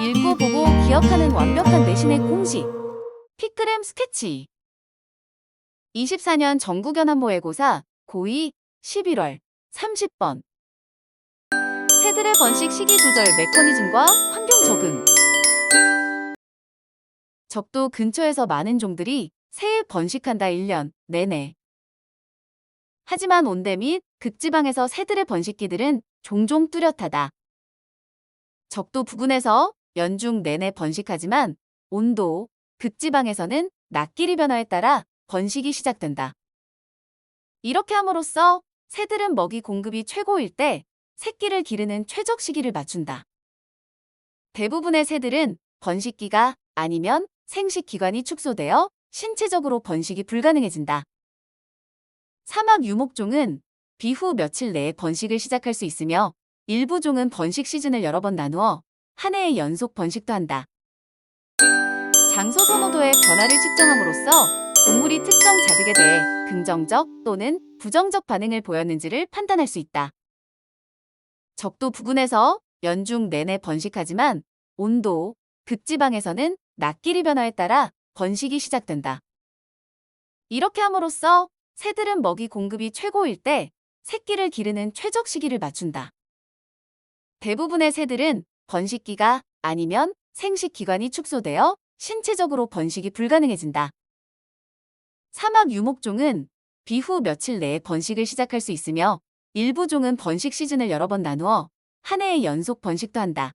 읽고 보고 기억하는 완벽한 내신의 공식. 피크램 스케치. 24년 전국연합 모의고사 고2 11월 30번. 새들의 번식 시기 조절 메커니즘과 환경 적응. 적도 근처에서 많은 종들이 새에 번식한다 1년 내내. 하지만 온대 및 극지방에서 새들의 번식기들은 종종 뚜렷하다. 적도 부근에서 연중 내내 번식하지만 온도, 극지방에서는 낮길이 변화에 따라 번식이 시작된다. 이렇게 함으로써 새들은 먹이 공급이 최고일 때 새끼를 기르는 최적 시기를 맞춘다. 대부분의 새들은 번식기가 아니면 생식 기관이 축소되어 신체적으로 번식이 불가능해진다. 사막 유목종은 비후 며칠 내에 번식을 시작할 수 있으며 일부 종은 번식 시즌을 여러 번 나누어 한 해의 연속 번식도 한다. 장소 선호도의 변화를 측정함으로써 동물이 특정 자극에 대해 긍정적 또는 부정적 반응을 보였는지를 판단할 수 있다. 적도 부근에서 연중 내내 번식하지만 온도, 극지방에서는 낮길이 변화에 따라 번식이 시작된다. 이렇게 함으로써 새들은 먹이 공급이 최고일 때 새끼를 기르는 최적 시기를 맞춘다. 대부분의 새들은 번식기가 아니면 생식 기관이 축소되어 신체적으로 번식이 불가능해진다. 사막 유목종은 비후 며칠 내에 번식을 시작할 수 있으며 일부 종은 번식 시즌을 여러 번 나누어 한 해의 연속 번식도 한다.